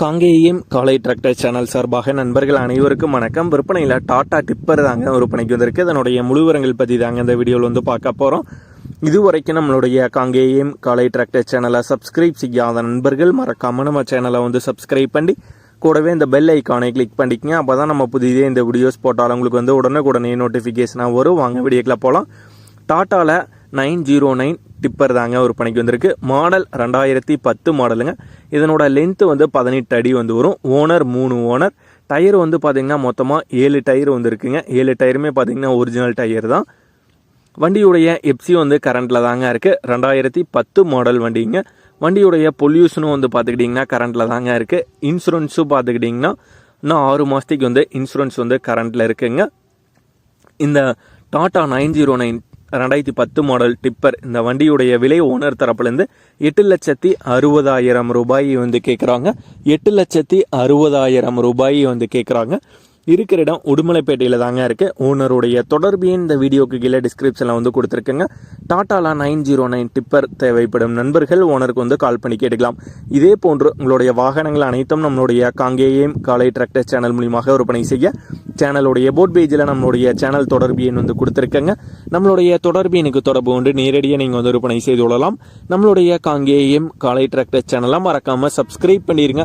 காங்கேயம் காலை tractor channel சார்பாக நண்பர்கள் அனைவருக்கும் வணக்கம். விற்பனையில் டாடா டிப்பர் தாங்க விற்பனைக்கு வந்திருக்கு. அதனுடைய முழு விவரங்கள் பற்றி தாங்க இந்த வீடியோவில் வந்து பார்க்க போகிறோம் இதுவரைக்கும் நம்மளுடைய காங்கேயம் காலை டிராக்டர் சேனலை சப்ஸ்கிரைப் செய்யாத நண்பர்கள் மறக்காமல் நம்ம சேனலை வந்து சப்ஸ்கிரைப் பண்ணி கூடவே இந்த பெல் ஐக்கானை கிளிக் பண்ணிக்கங்க. அப்போ தான் நம்ம புதிதே இந்த வீடியோஸ் போட்டாலும் உங்களுக்கு வந்து உடனுக்குடனே நோட்டிஃபிகேஷனாக வரும். வாங்க வீடியோக்கில் போகலாம் டாட்டாவில் நைன் ஜீரோ நைன் டிப்பர் தாங்க ஒரு பணிக்கு வந்திருக்கு. மாடல் ரெண்டாயிரத்தி பத்து மாடலுங்க. இதனோட லென்த்து வந்து பதினெட்டு அடி வந்து வரும். ஓனர் மூணு ஓனர் டயர் வந்து பார்த்தீங்கன்னா மொத்தமாக ஏழு டயர் வந்து இருக்குங்க ஏழு டயருமே பார்த்திங்கன்னா ஒரிஜினல் டயர் தான். வண்டியுடைய எப்சி வந்து கரண்ட்டில் தாங்க இருக்குது ரெண்டாயிரத்தி பத்து மாடல் வண்டிங்க. வண்டியுடைய பொல்யூஷனும் வந்து பார்த்துக்கிட்டிங்கன்னா கரண்ட்டில் தாங்க இருக்குது இன்சூரன்ஸும் பார்த்துக்கிட்டிங்கன்னா இன்னும் ஆறு மாதத்துக்கு வந்து இன்சூரன்ஸ் வந்து கரண்ட்டில் இருக்குங்க. இந்த டாட்டா நைன் ஜீரோ நைன் ரெண்டாயிரத்தி பத்து மாடல் டிப்பர் இந்த வண்டியுடைய விலை ஓனர் தரப்புலேருந்து எட்டு லட்சத்தி அறுபதாயிரம் ரூபாய் வந்து கேட்குறாங்க எட்டு லட்சத்தி அறுபதாயிரம் ரூபாய் வந்து கேட்குறாங்க இருக்கிற இடம் உடுமலைப்பேட்டையில் தாங்க இருக்குது ஓனருடைய தொடர்பு இந்த வீடியோக்கு கீழே டிஸ்கிரிப்ஷனில் வந்து கொடுத்துருக்குங்க. டாட்டாலா நைன் ஜீரோ நைன் டிப்பர் தேவைப்படும் நண்பர்கள் ஓனருக்கு வந்து கால் பண்ணி கேட்டுக்கலாம். இதே போன்று உங்களுடைய வாகனங்கள் அனைத்தும் நம்மளுடைய காங்கேயம் காலை டிராக்டர் சேனல் மூலியமாக விற்பனை செய்ய சேனலுடைய போட் பேஜில் நம்மளுடைய சேனல் தொடர்பு எண் வந்து கொடுத்துருக்கங்க. நம்மளுடைய தொடர்பு எனக்கு தொடர்பு கொண்டு நேரடியாக நீங்கள் வந்து விற்பனை செய்து கொள்ளலாம். நம்மளுடைய காங்கேயம் காலை டிராக்டர் சேனலை மறக்காமல் சப்ஸ்கிரைப் பண்ணிடுங்க